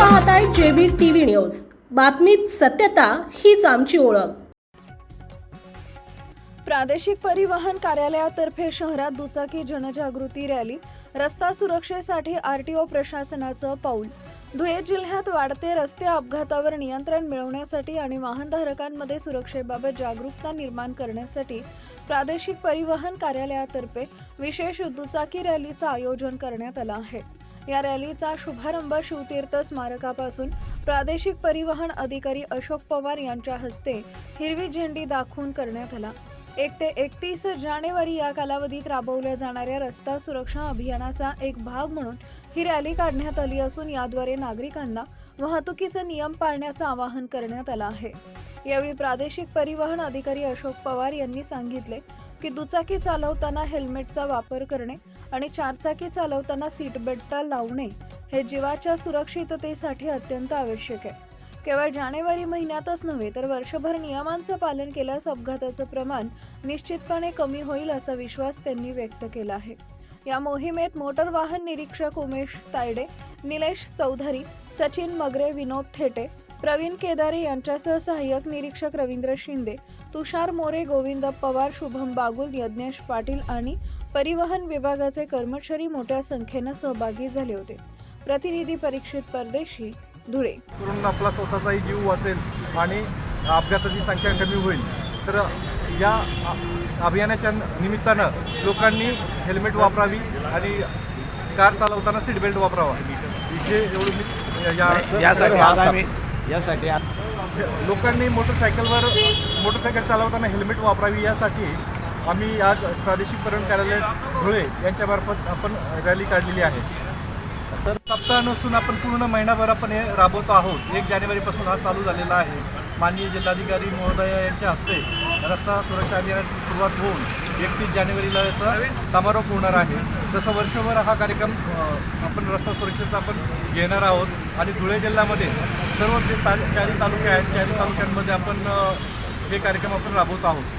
पाहताय JB TV news. बातमीत सत्यता हीच आमची ओळख. प्रादेशिक परिवहन कार्यालयातर्फे शहरात दुचाकी जनजागृती रॅली रस्ता सुरक्षेसाठी आरटीओ प्रशासनाचं पाऊल. धुळे जिल्ह्यात वाढते रस्ते अपघातावर नियंत्रण मिळवण्यासाठी आणि वाहनधारकांमध्ये सुरक्षेबाबत जागरूकता निर्माण करण्यासाठी प्रादेशिक परिवहन कार्यालयातर्फे विशेष दुचाकी रॅलीचं आयोजन करण्यात आलं आहे. या रॅलीचा शुभारंभ शिवतीर्थ स्मारकापासून प्रादेशिक परिवहन अधिकारी अशोक पवार यांच्या हस्ते हिरवी झेंडी दाखवून करण्यात आला. एक ते एकतीस जानेवारी या कालावधीत राबवल्या जाणाऱ्या रस्ता सुरक्षा अभियानाचा एक भाग म्हणून ही रॅली काढण्यात आली असून याद्वारे नागरिकांना वाहतुकीचे नियम पाळण्याचं आवाहन करण्यात आलं आहे. यावेळी प्रादेशिक परिवहन अधिकारी अशोक पवार यांनी सांगितले की दुचाकी चालवताना हेल्मेटचा वापर करणे आणि चारचाकी चालवताना सीट बेल्ट लावणे हे जीवाच्या सुरक्षिततेसाठी अत्यंत आवश्यक आहे. केवळ जानेवारी महिन्यातच नव्हे तर वर्षभर नियमांचं पालन केल्यास अपघाताचं प्रमाण निश्चितपणे कमी होईल असा विश्वास त्यांनी व्यक्त केला आहे. या मोहिमेत मोटर वाहन निरीक्षक उमेश तायडे निलेश चौधरी सचिन मगरे विनोद थेटे प्रवीण केदारे यांच्यासह सहाय्यक निरीक्षक रवींद्र शिंदे तुषार मोरे गोविंद पवार शुभम बागुल यज्ञेश पाटील आणि परिवहन विभागाचे कर्मचारी मोठ्या संख्येनं सहभागी झाले होते. प्रतिनिधी परीक्षित परदेशी धुळे. करून आपला स्वतःचाही जीव वाचेल आणि अपघाताची संख्या कमी होईल. तर या अभियानाच्या निमित्तानं लोकांनी हेल्मेट वापरावी आणि कार चालवताना सीट बेल्ट वापरावा. इथे एवढं मी या यासाठी यासाठी लोकांनी मोटरसायकलवर मोटरसायकल चालवताना हेल्मेट वापरावी यासाठी आम्ही आज प्रादेशिक पर्यटन कार्यालय धुळे यांच्यामार्फत आपण रॅली काढलेली आहे. सर सप्ताह नसून आपण पूर्ण महिनाभर आपण हे राबवतो आहोत. एक जानेवारीपासून हा चालू झालेला आहे. माननीय जिल्हाधिकारी महोदय यांच्या हस्ते रस्ता सुरक्षा अभियानाची सुरुवात होऊन एकतीस जानेवारीला याचा समारोप होणार आहे. तसं वर्षभर हा कार्यक्रम आपण रस्ता सुरक्षेचा आपण घेणार आहोत आणि धुळे जिल्ह्यामध्ये सर्व जे ता चारी तालुके आहेत चारी तालुक्यांमध्ये आपण हे कार्यक्रम आपण राबवत आहोत.